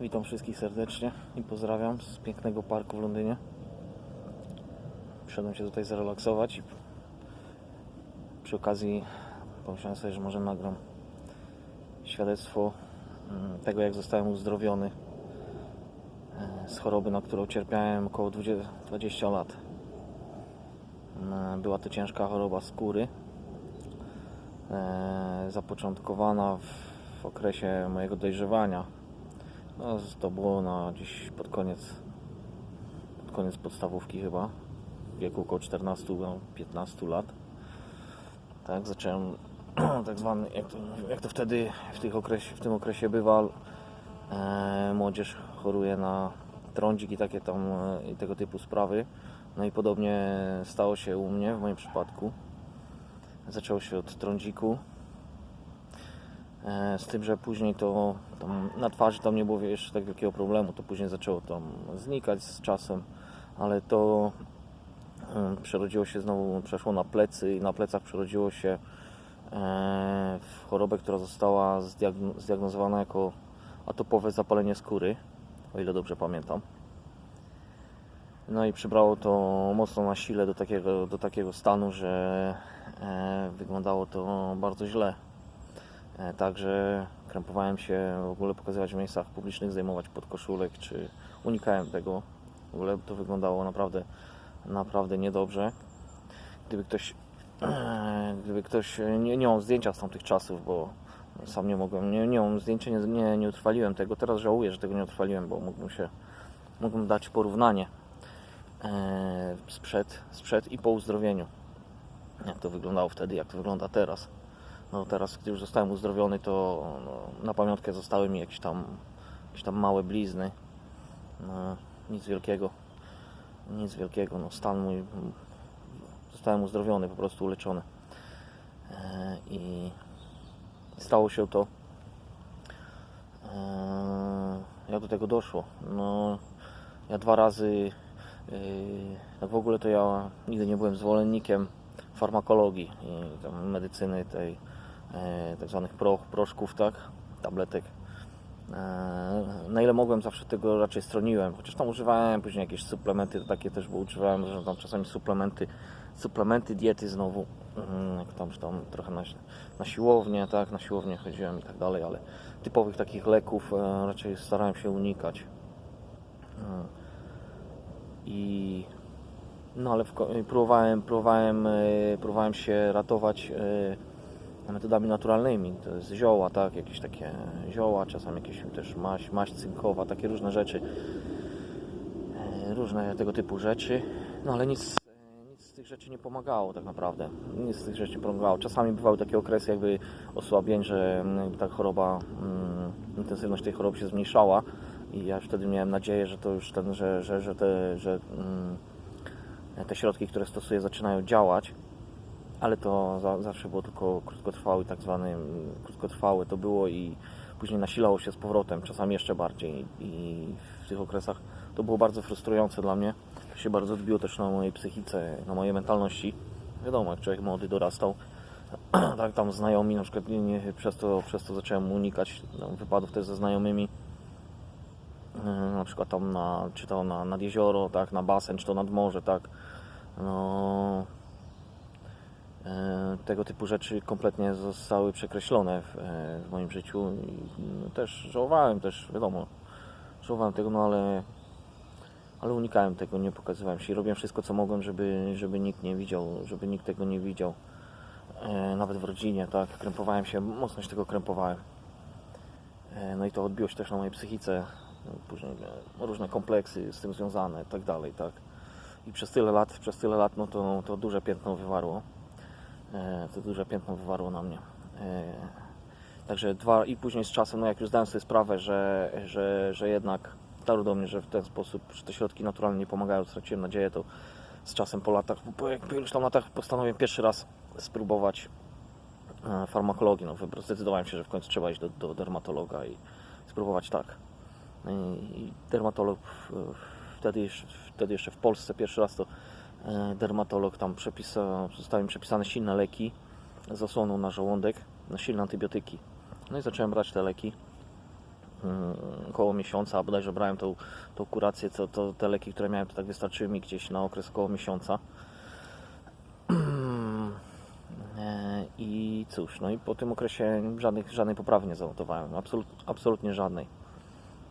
Witam wszystkich serdecznie i pozdrawiam z pięknego parku w Londynie. Przyszedłem się tutaj zrelaksować i przy okazji pomyślałem sobie, że może nagram świadectwo mm, tego, jak zostałem uzdrowiony e, z choroby, na którą cierpiałem około 20 20 lat. Mm, Była to ciężka choroba skóry, e, zapoczątkowana w okresie mojego dojrzewania. No, to było na gdzieś pod koniec, pod koniec podstawówki chyba, w wieku około 14-15 lat. Tak, zacząłem tak zwany, jak to, jak to wtedy w, tych okresie, w tym okresie bywa, e, młodzież choruje na trądzik i takie tam e, i tego typu sprawy. No i podobnie stało się u mnie w moim przypadku. Zaczęło się od trądziku. E, Z tym, że później to na twarzy tam nie było jeszcze tak wielkiego problemu, to później zaczęło tam znikać z czasem, ale to przerodziło się znowu, przeszło na plecy i na plecach przerodziło się e, w chorobę, która została zdiagno- zdiagnozowana jako atopowe zapalenie skóry, o ile dobrze pamiętam. No i przybrało to mocno na sile do takiego, do takiego stanu, że e, wyglądało to bardzo źle. E, Także krępowałem się w ogóle pokazywać w miejscach publicznych, zdejmować podkoszulek, czy unikałem tego. W ogóle to wyglądało naprawdę, naprawdę niedobrze. Gdyby ktoś, gdyby ktoś, nie, nie mam zdjęcia z tamtych czasów, bo sam nie mogłem, nie, nie mam zdjęcia, nie, nie, nie utrwaliłem tego. Teraz żałuję, że tego nie utrwaliłem, bo mógłbym się, mógłbym dać porównanie e, sprzed, sprzed i po uzdrowieniu. Jak to wyglądało wtedy, jak to wygląda teraz. No teraz, gdy już zostałem uzdrowiony, to no, na pamiątkę zostały mi jakieś tam, jakieś tam małe blizny. No, nic wielkiego. Nic wielkiego. No, stan mój. Zostałem uzdrowiony, po prostu uleczony. E, I stało się to. E, jak do tego doszło? No, ja dwa razy. Tak w ogóle to ja nigdy nie byłem zwolennikiem farmakologii i medycyny tej tak zwanych pro, proszków, tak, tabletek. E, na ile mogłem, zawsze tego raczej stroniłem, chociaż tam używałem później jakieś suplementy, to takie też, bo używałem, że tam czasami suplementy, suplementy diety znowu, mm, jak tam, tam trochę na, na siłownię, tak, na siłownię chodziłem i tak dalej, ale typowych takich leków e, raczej starałem się unikać. I no ale w, próbowałem, próbowałem, e, próbowałem się ratować e, metodami naturalnymi. To jest zioła, tak, jakieś takie zioła, czasami jakieś też maść, maść cynkowa, takie różne rzeczy. E, Różne tego typu rzeczy. No ale nic, e, nic z tych rzeczy nie pomagało tak naprawdę. Nic z tych rzeczy nie pomagało. Czasami bywały takie okresy jakby osłabień, że mm, jakby ta choroba, mm, intensywność tej choroby się zmniejszała i ja wtedy miałem nadzieję, że to już ten, że, że, że te, że mm, te środki, które stosuję, zaczynają działać, ale to za, zawsze było tylko krótkotrwały, tak zwany mm, krótkotrwałe to było i później nasilało się z powrotem, czasami jeszcze bardziej i w tych okresach to było bardzo frustrujące dla mnie. To się bardzo odbiło też na mojej psychice, na mojej mentalności. Wiadomo, jak człowiek młody dorastał, tak tam znajomi, na przykład nie, przez, to, przez to zacząłem unikać wypadów też ze znajomymi, Yy, na przykład tam na, czy to na, nad jezioro, tak, na basen, czy to nad morze, tak, no tego typu rzeczy kompletnie zostały przekreślone w, yy, w moim życiu i no, też żałowałem, też wiadomo, żałowałem tego, no ale ale unikałem tego, nie pokazywałem się i robiłem wszystko co mogłem, żeby, żeby nikt nie widział, żeby nikt tego nie widział, Yy, nawet w rodzinie, tak, krępowałem się, mocno się tego krępowałem. Yy, No i to odbiło się też na mojej psychice. Później miałem różne kompleksy z tym związane, tak dalej, tak. I przez tyle lat, przez tyle lat, no to, to duże piętno wywarło. E, to duże piętno wywarło na mnie. E, także dwa i później z czasem, no jak już zdałem sobie sprawę, że, że, że jednak dotarło do mnie, że w ten sposób, że te środki naturalnie nie pomagają, straciłem nadzieję, to z czasem po latach, po, iluś tam latach postanowiłem pierwszy raz spróbować e, farmakologii. No, zdecydowałem się, że w końcu trzeba iść do, do dermatologa i spróbować tak. I dermatolog wtedy wtedy jeszcze w Polsce pierwszy raz to e, dermatolog tam przepisał, zostały mi przepisane silne leki z osłoną na żołądek, silne antybiotyki. No i zacząłem brać te leki. mm, około miesiąca, a bodajże brałem tą, tą kurację, co, to, te leki, które miałem, to tak wystarczyły mi gdzieś na okres około miesiąca. E, I cóż, no i po tym okresie żadnych, żadnej poprawy nie zanotowałem, absolut, absolutnie żadnej.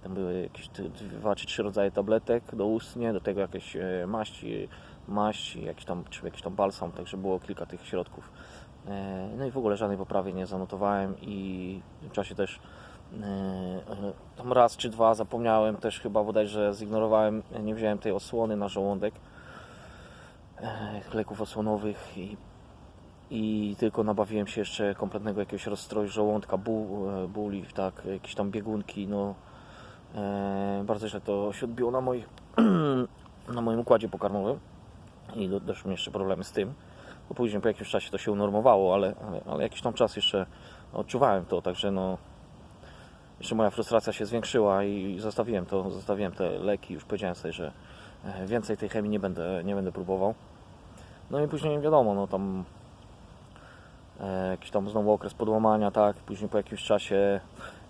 Tam były jakieś dwa czy trzy rodzaje tabletek do ustnie, do tego jakieś e, maści, maść, jakiś tam, czy jakiś tam balsam, także było kilka tych środków. E, No i w ogóle żadnej poprawy nie zanotowałem i w czasie też e, tam raz czy dwa zapomniałem też chyba bodajże zignorowałem, nie wziąłem tej osłony na żołądek leków osłonowych i, i tylko nabawiłem się jeszcze kompletnego jakiegoś rozstroju żołądka, ból, bóli, tak, jakieś tam biegunki, no bardzo źle to się odbiło na, moich, na moim układzie pokarmowym i do, doszły mi jeszcze problemy z tym, bo później po jakimś czasie to się unormowało, ale, ale, ale jakiś tam czas jeszcze odczuwałem to, także no jeszcze moja frustracja się zwiększyła i zostawiłem to, zostawiłem te leki, już powiedziałem sobie, że e, więcej tej chemii nie będę, nie będę próbował. No i później wiadomo, no tam e, jakiś tam znowu okres podłamania, tak, później po jakimś czasie,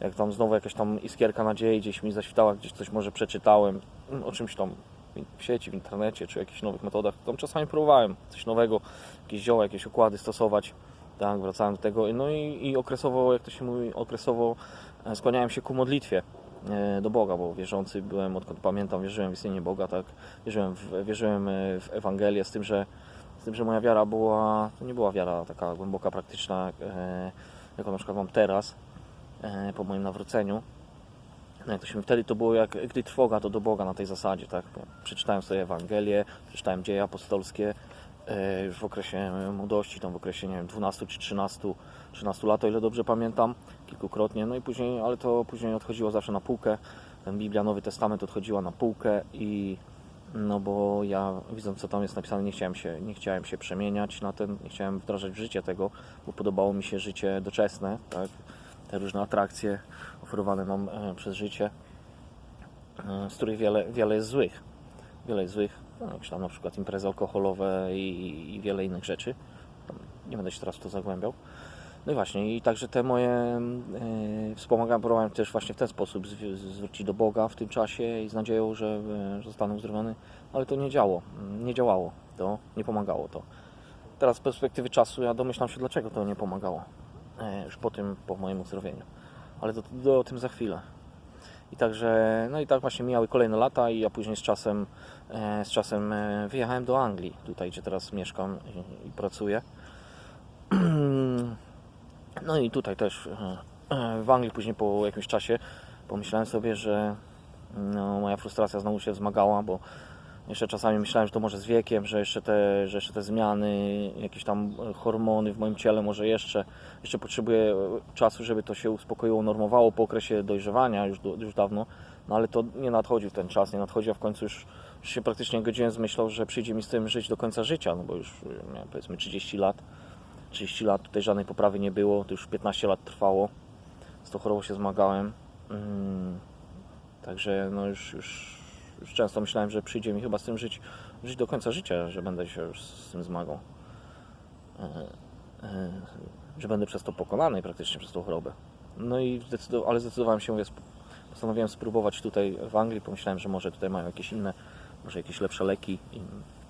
jak tam znowu jakaś tam iskierka nadziei gdzieś mi zaświtała, gdzieś coś może przeczytałem mm, o czymś tam w sieci, w internecie, czy jakichś nowych metodach, tam czasami próbowałem coś nowego, jakieś zioła, jakieś układy stosować, tak, wracałem do tego, no i, i okresowo, jak to się mówi, okresowo e, skłaniałem się ku modlitwie e, do Boga, bo wierzący byłem, odkąd pamiętam, wierzyłem w istnienie Boga, tak, wierzyłem w, wierzyłem e, w Ewangelię, z tym, że z tym, że moja wiara była, to nie była wiara taka głęboka, praktyczna, jaką na przykład mam teraz, po moim nawróceniu. No to się wtedy to było jak gdy trwoga to do Boga na tej zasadzie, tak? Przeczytałem sobie Ewangelię, przeczytałem dzieje apostolskie e, już w okresie młodości, tam w okresie, nie wiem, 12 czy 13, 13 lat, o ile dobrze pamiętam, kilkukrotnie, no i później, ale to później odchodziło zawsze na półkę, ten Biblia, Nowy Testament odchodziła na półkę i no bo ja widząc co tam jest napisane nie chciałem się, nie chciałem się przemieniać na ten, nie chciałem wdrażać w życie tego, bo podobało mi się życie doczesne, tak? Różne atrakcje oferowane nam e, przez życie, e, z których wiele, wiele jest złych. Wiele jest złych, no, jakieś tam na przykład imprezy alkoholowe i, i wiele innych rzeczy. Nie będę się teraz w to zagłębiał. No i właśnie, i także te moje wspomagałem, próbowałem też właśnie w ten sposób zw- zwrócić do Boga w tym czasie i z nadzieją, że, że zostanę uzdrowiony, ale to nie działo, nie działało, to nie pomagało to. Teraz z perspektywy czasu ja domyślam się, dlaczego to nie pomagało, już po tym, po moim uzdrowieniu, ale to, to o tym za chwilę. I także, no i tak właśnie mijały kolejne lata i ja później z czasem, e, z czasem e, wyjechałem do Anglii, tutaj gdzie teraz mieszkam i, i pracuję. No i tutaj też e, e, w Anglii później po jakimś czasie pomyślałem sobie, że no, moja frustracja znowu się wzmagała, bo jeszcze czasami myślałem, że to może z wiekiem, że jeszcze te, że jeszcze te zmiany, jakieś tam e, hormony w moim ciele, może jeszcze, jeszcze potrzebuję e, czasu, żeby to się uspokoiło, normowało po okresie dojrzewania już, już dawno, no ale to nie nadchodził ten czas, nie nadchodził, a w końcu już, już się praktycznie godziłem z myślą, że przyjdzie mi z tym żyć do końca życia, no bo już e, miałem powiedzmy 30 lat. 30 lat, tutaj żadnej poprawy nie było, to już 15 lat trwało. Z tą chorobą się zmagałem. Mm, Także no już, już, już często myślałem, że przyjdzie mi chyba z tym żyć, żyć do końca życia, że będę się już z tym zmagał. E, e, Że będę przez to pokonany praktycznie przez tą chorobę. No i ale zdecydowałem się, mówię, postanowiłem spróbować tutaj w Anglii. Pomyślałem, że może tutaj mają jakieś inne, może jakieś lepsze leki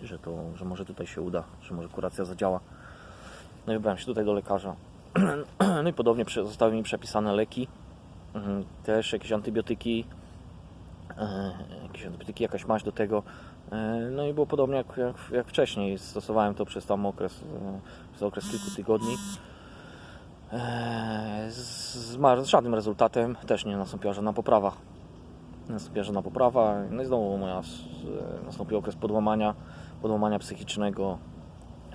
że, to, że może tutaj się uda, że może kuracja zadziała. No i wybrałem się tutaj do lekarza. No i podobnie zostały mi przepisane leki, mhm, też jakieś antybiotyki, jakieś antybiotyki, jakaś maść do tego. E, No i było podobnie jak, jak, jak wcześniej. Stosowałem to przez tam okres, e, przez okres kilku tygodni. E, Z, z, żadnym rezultatem też nie nastąpiła żadna poprawa. Nastąpiła żadna poprawa. No i znowu moja, e, nastąpił okres podłamania, podłamania psychicznego,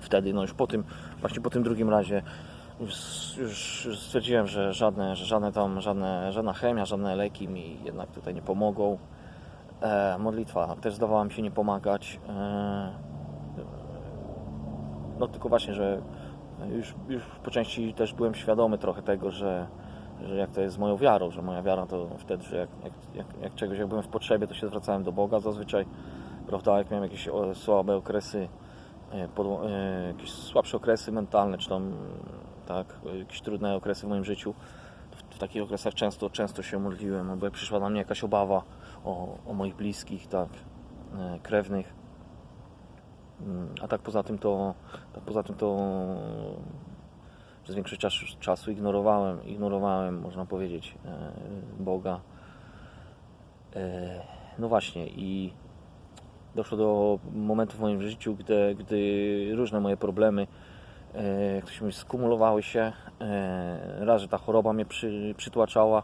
wtedy, no już po tym, właśnie po tym drugim razie już, stwierdziłem, że żadne, że żadne tam, żadne, żadna chemia, żadne leki mi jednak tutaj nie pomogą. E, modlitwa też zdawała mi się nie pomagać. E, no tylko właśnie, że już, już po części też byłem świadomy trochę tego, że, że jak to jest z moją wiarą, że moja wiara to wtedy, że jak, jak, jak, jak czegoś, jak byłem w potrzebie, to się zwracałem do Boga zazwyczaj, prawda, jak miałem jakieś słabe okresy, e, podło- e, jakieś słabsze okresy mentalne, czy tam tak, jakieś trudne okresy w moim życiu, w- takich okresach często, często się modliłem, bo przyszła na mnie jakaś obawa o, o moich bliskich, tak, e, krewnych. Mm, A tak poza tym to, tak poza tym to przez większość czasu, czasu ignorowałem, ignorowałem, można powiedzieć, e, Boga. E, No właśnie i doszło do momentu w moim życiu, gdy, gdy różne moje problemy, e, mówi, skumulowały się. E, Raz, że ta choroba mnie przy, przytłaczała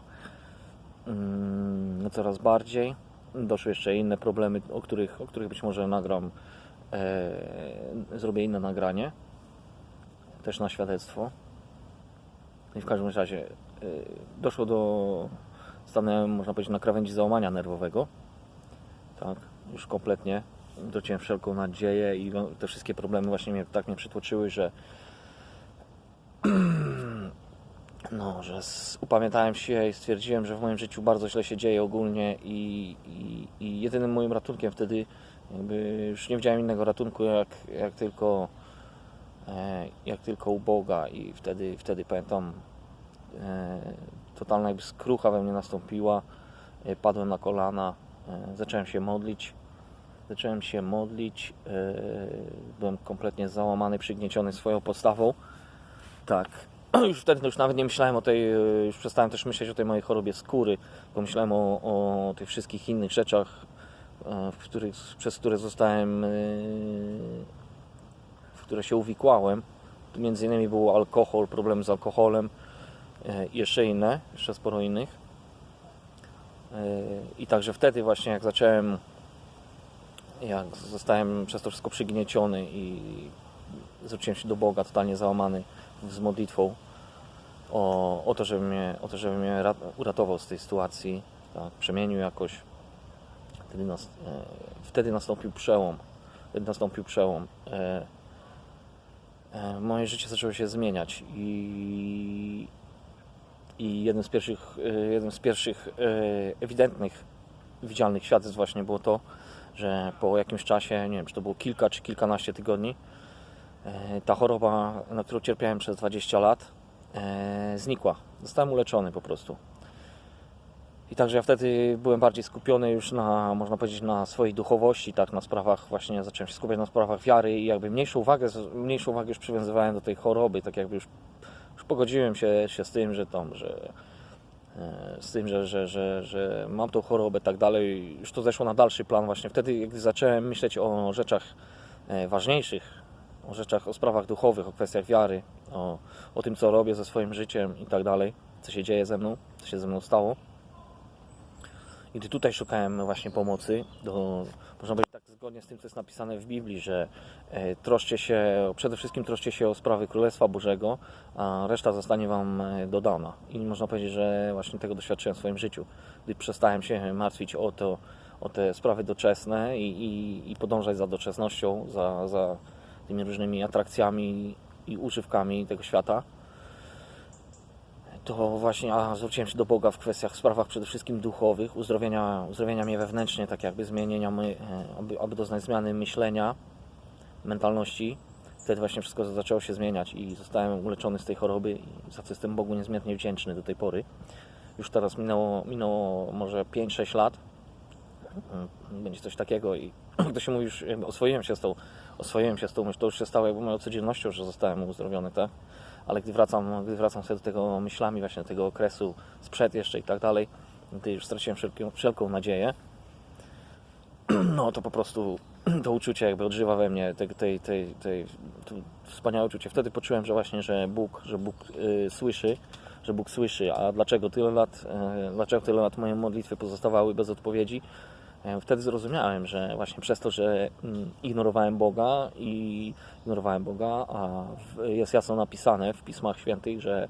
mm, no coraz bardziej. Doszły jeszcze inne problemy, o których, o których być może nagram, e, zrobię inne nagranie, też na świadectwo. I w każdym razie doszło do, stanąłem, można powiedzieć, na krawędzi załamania nerwowego. Tak, już kompletnie. Traciłem wszelką nadzieję i no, te wszystkie problemy właśnie mnie tak mnie przytłoczyły, że no, że upamiętałem się i stwierdziłem, że w moim życiu bardzo źle się dzieje ogólnie i, i, i jedynym moim ratunkiem wtedy już nie widziałem innego ratunku jak, jak tylko e, jak tylko u Boga i wtedy, wtedy pamiętam e, totalna jakby skrucha we mnie nastąpiła e, padłem na kolana zacząłem się modlić zacząłem się modlić e, byłem kompletnie załamany, przygnieciony swoją postawą tak już wtedy już nawet nie myślałem o tej, e, już przestałem też myśleć o tej mojej chorobie skóry, bo myślałem o, o tych wszystkich innych rzeczach, e, w których, przez które zostałem, w które się uwikłałem. Tu między innymi był alkohol, problem z alkoholem i jeszcze inne, jeszcze sporo innych. I także wtedy właśnie jak zacząłem, jak zostałem przez to wszystko przygnieciony i zwróciłem się do Boga totalnie załamany z modlitwą o, o to, żeby mnie, o to, żeby mnie rat- uratował z tej sytuacji, tak, przemienił jakoś. Wtedy, nas, e, wtedy nastąpił przełom. Wtedy nastąpił przełom. E, e, moje życie zaczęło się zmieniać i, i jednym z pierwszych, e, jednym z pierwszych e, ewidentnych, widzialnych świadectw właśnie było to, że po jakimś czasie, nie wiem, czy to było kilka czy kilkanaście tygodni, e, ta choroba, na którą cierpiałem przez 20 lat, e, znikła. Zostałem uleczony po prostu. I także ja wtedy byłem bardziej skupiony już na, można powiedzieć, na swojej duchowości, tak, na sprawach, właśnie zacząłem się skupiać na sprawach wiary i jakby mniejszą uwagę, mniejszą uwagę już przywiązywałem do tej choroby, tak jakby już, już pogodziłem się, się z tym, że tam, że z tym, że, że, że, że mam tą chorobę, tak dalej, już to zeszło na dalszy plan właśnie. Wtedy, gdy zacząłem myśleć o rzeczach e, ważniejszych, o rzeczach, o sprawach duchowych, o kwestiach wiary, o, o tym, co robię ze swoim życiem i tak dalej, co się dzieje ze mną, co się ze mną stało. I gdy tutaj szukałem właśnie pomocy, do, można powiedzieć zgodnie z tym, co jest napisane w Biblii, że e, troszcie się, przede wszystkim troszcie się o sprawy Królestwa Bożego, a reszta zostanie Wam e, dodana. I można powiedzieć, że właśnie tego doświadczyłem w swoim życiu, gdy przestałem się martwić o to, o te sprawy doczesne i, i, i podążać za doczesnością, za, za tymi różnymi atrakcjami i używkami tego świata, to właśnie a zwróciłem się do Boga w kwestiach, w sprawach przede wszystkim duchowych, uzdrowienia, uzdrowienia mnie wewnętrznie, tak jakby zmienienia, my, e, aby, aby doznać zmiany myślenia, mentalności. Wtedy właśnie wszystko zaczęło się zmieniać i zostałem uleczony z tej choroby, za co jestem Bogu niezmiernie wdzięczny do tej pory. Już teraz minęło, minęło może 5-6 lat, Mm, będzie coś takiego i to się mówi, już oswoiłem się z tą, oswoiłem się z tą myślą, to już się stało jakby moją codziennością, że zostałem uzdrowiony, tak? Ale gdy wracam, gdy wracam sobie do tego myślami właśnie tego okresu sprzed jeszcze i tak dalej, gdy już straciłem wszelką, wszelką nadzieję, no to po prostu to uczucie jakby odżywa we mnie, tej, tej, tej, tej to wspaniałe uczucie. Wtedy poczułem, że właśnie, że Bóg, że Bóg y, słyszy, że Bóg słyszy, a dlaczego tyle lat, y, dlaczego tyle lat moje modlitwy pozostawały bez odpowiedzi? E, Wtedy zrozumiałem, że właśnie przez to, że mm, ignorowałem Boga i ignorowałem Boga, a jest jasno napisane w Pismach Świętych, że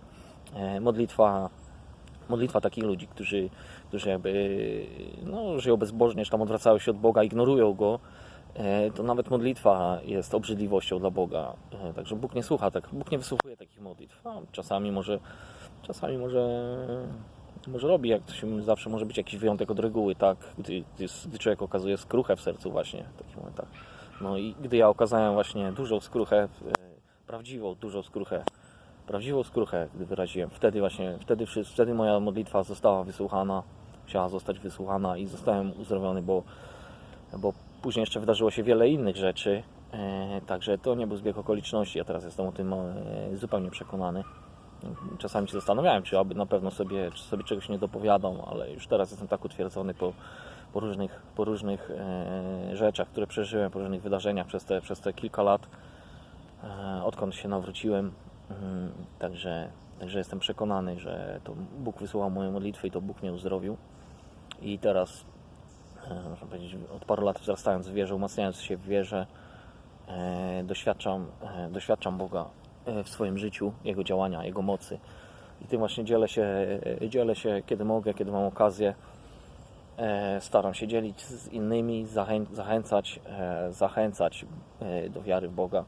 e, modlitwa, modlitwa takich ludzi, którzy, którzy jakby no, żyją bezbożnie, czy tam odwracają się od Boga, ignorują Go, e, to nawet modlitwa jest obrzydliwością dla Boga. Także Bóg nie słucha, tak, Bóg nie wysłuchuje takich modlitw. A czasami może, czasami może może robi, jak to się zawsze może być jakiś wyjątek od reguły, tak, gdy, gdy, człowiek okazuje skruchę w sercu właśnie w takich momentach. No i gdy ja okazałem właśnie dużą skruchę, e, prawdziwą dużą skruchę prawdziwą skruchę, gdy wyraziłem. Wtedy właśnie, wtedy, wtedy moja modlitwa została wysłuchana, musiała zostać wysłuchana i zostałem uzdrowiony, bo, bo później jeszcze wydarzyło się wiele innych rzeczy. E, także to nie był zbieg okoliczności, ja teraz jestem o tym e, zupełnie przekonany. Czasami się zastanawiałem, czy aby na pewno sobie, czy sobie czegoś nie dopowiadam, ale już teraz jestem tak utwierdzony po, po różnych, po różnych e, rzeczach, które przeżyłem, po różnych wydarzeniach przez te, przez te kilka lat, e, odkąd się nawróciłem. Mm, Także, także jestem przekonany, że to Bóg wysłuchał moje modlitwy i to Bóg mnie uzdrowił. I teraz, e, można powiedzieć, od paru lat wzrastając w wierze, umacniając się w wierze, e, doświadczam, e, doświadczam Boga e, w swoim życiu, Jego działania, Jego mocy. I tym właśnie dzielę się, e, dzielę się kiedy mogę, kiedy mam okazję. E, Staram się dzielić z innymi, zachę, zachęcać, e, zachęcać e, do wiary w Boga,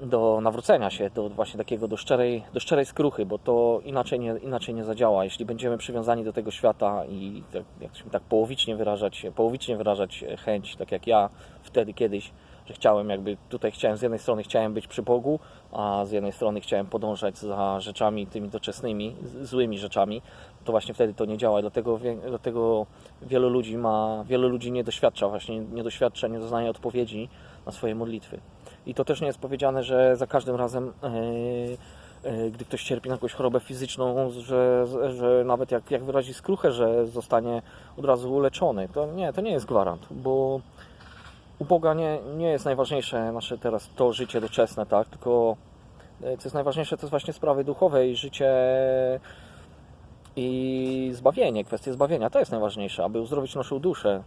do nawrócenia się, do właśnie takiego, do szczerej, do szczerej skruchy, bo to inaczej nie, inaczej nie zadziała. Jeśli będziemy przywiązani do tego świata i tak, jakśmy tak połowicznie wyrażać, połowicznie wyrażać chęć, tak jak ja wtedy kiedyś, że chciałem jakby, tutaj chciałem z jednej strony chciałem być przy Bogu, a z jednej strony chciałem podążać za rzeczami tymi doczesnymi, złymi rzeczami, to właśnie wtedy to nie działa. Dlatego, dlatego wielu ludzi ma, wielu ludzi nie doświadcza właśnie, nie doświadcza, nie doznaje odpowiedzi na swoje modlitwy. I to też nie jest powiedziane, że za każdym razem, yy, gdy ktoś cierpi na jakąś chorobę fizyczną, że, że nawet jak, jak wyrazi skruchę, że zostanie od razu uleczony. To nie, to nie jest gwarant, bo u Boga nie, nie jest najważniejsze nasze teraz to życie doczesne, tak? Tylko e, co jest najważniejsze, to jest właśnie sprawy duchowe i życie i zbawienie, kwestie zbawienia. To jest najważniejsze, aby uzdrowić naszą duszę.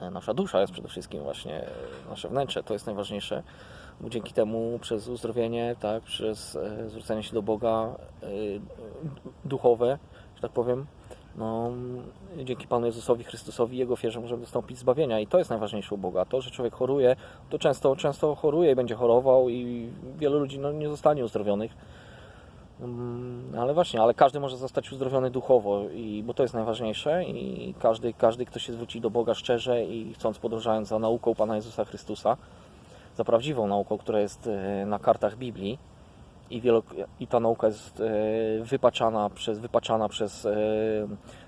E, Nasza dusza jest przede wszystkim właśnie e, nasze wnętrze, to jest najważniejsze. Bo dzięki temu przez uzdrowienie, tak, przez zwrócenie się do Boga duchowe, że tak powiem, no, dzięki Panu Jezusowi Chrystusowi, Jego ofierze możemy dostąpić zbawienia i to jest najważniejsze u Boga. To, że człowiek choruje, to często, często choruje i będzie chorował i wielu ludzi no, nie zostanie uzdrowionych. Mm, Ale właśnie, ale każdy może zostać uzdrowiony duchowo, i, bo to jest najważniejsze i każdy, każdy, kto się zwróci do Boga szczerze i chcąc podążając za nauką Pana Jezusa Chrystusa, za prawdziwą nauką, która jest e, na kartach Biblii i, i ta nauka jest e, wypaczana przez, wypaczana przez e,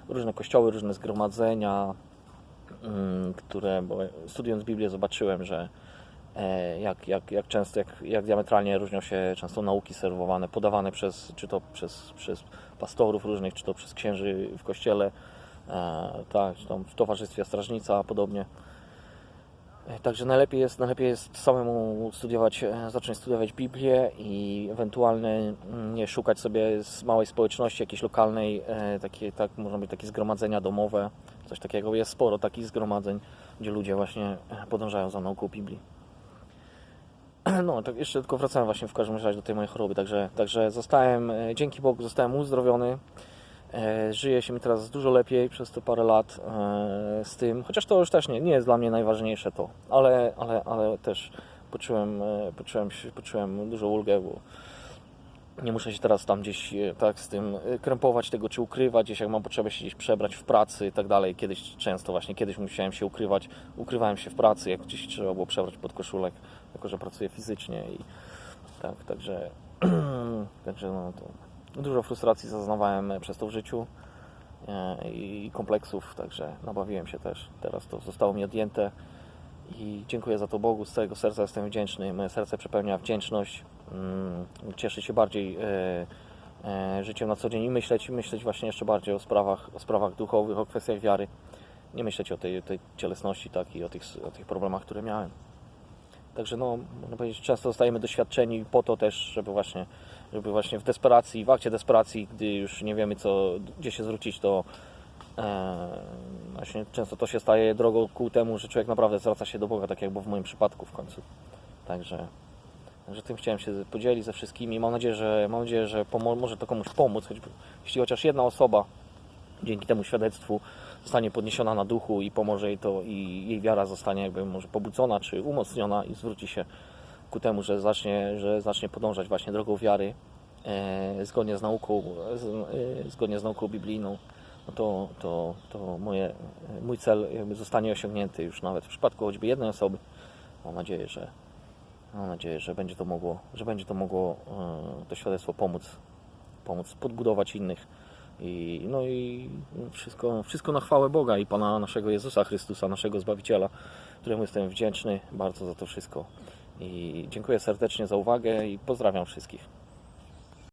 różne kościoły, różne zgromadzenia, mm, które, bo studiując Biblię zobaczyłem, że e, jak, jak, jak często, jak, jak diametralnie różnią się często nauki serwowane, podawane przez, czy to przez, przez pastorów różnych, czy to przez księży w kościele, tak, czy tam w towarzystwie strażnica, podobnie. E, Także najlepiej jest, najlepiej jest samemu studiować, e, zacząć studiować Biblię i ewentualnie mm, nie szukać sobie z małej społeczności jakiejś lokalnej, e, takie, tak, można być takie zgromadzenia domowe, coś takiego. Jest sporo takich zgromadzeń, gdzie ludzie właśnie podążają za nauką Biblii. No, tak jeszcze tylko wracałem właśnie w każdym razie do tej mojej choroby, także, także zostałem, dzięki Bogu zostałem uzdrowiony. E, Żyje się mi teraz dużo lepiej przez te parę lat e, z tym, chociaż to już też nie, nie jest dla mnie najważniejsze to, ale, ale, ale też poczułem, e, poczułem, poczułem dużą ulgę, bo nie muszę się teraz tam gdzieś tak z tym krępować tego, czy ukrywać, gdzieś jak mam potrzebę się gdzieś przebrać w pracy i tak dalej. Kiedyś często właśnie, kiedyś musiałem się ukrywać, ukrywałem się w pracy, jak gdzieś trzeba było przebrać pod koszulek, jako że pracuję fizycznie i tak, także, także no to dużo frustracji zaznawałem przez to w życiu e, i kompleksów, także nabawiłem się też. Teraz to zostało mi odjęte i dziękuję za to Bogu, z całego serca jestem wdzięczny. Moje serce przepełnia wdzięczność. Mm, Cieszę się bardziej e, e, życiem na co dzień i myśleć, myśleć właśnie jeszcze bardziej o sprawach, o sprawach duchowych, o kwestiach wiary. Nie myśleć o tej, tej cielesności tak, i o tych, o tych problemach, które miałem. Także no, można powiedzieć, często zostajemy doświadczeni po to też, żeby właśnie, żeby właśnie w desperacji, w akcie desperacji, gdy już nie wiemy co, gdzie się zwrócić, to e, właśnie często to się staje drogą ku temu, że człowiek naprawdę zwraca się do Boga, tak jak było w moim przypadku w końcu. Także, także tym chciałem się podzielić ze wszystkimi. Mam nadzieję, że, mam nadzieję, że może to komuś pomóc, choćby, jeśli chociaż jedna osoba dzięki temu świadectwu zostanie podniesiona na duchu i pomoże jej to i jej wiara zostanie jakby może pobudzona czy umocniona i zwróci się ku temu, że zacznie, że zacznie podążać właśnie drogą wiary e, zgodnie z nauką, e, zgodnie z nauką biblijną, no to, to, to moje, mój cel zostanie osiągnięty już nawet w przypadku choćby jednej osoby. Mam nadzieję, że, Mam nadzieję, że będzie to mogło, że będzie to mogło e, to świadectwo pomóc, pomóc podbudować innych. I, no i wszystko, wszystko na chwałę Boga i Pana naszego Jezusa Chrystusa, naszego Zbawiciela, któremu jestem wdzięczny bardzo za to wszystko. I dziękuję serdecznie za uwagę i pozdrawiam wszystkich.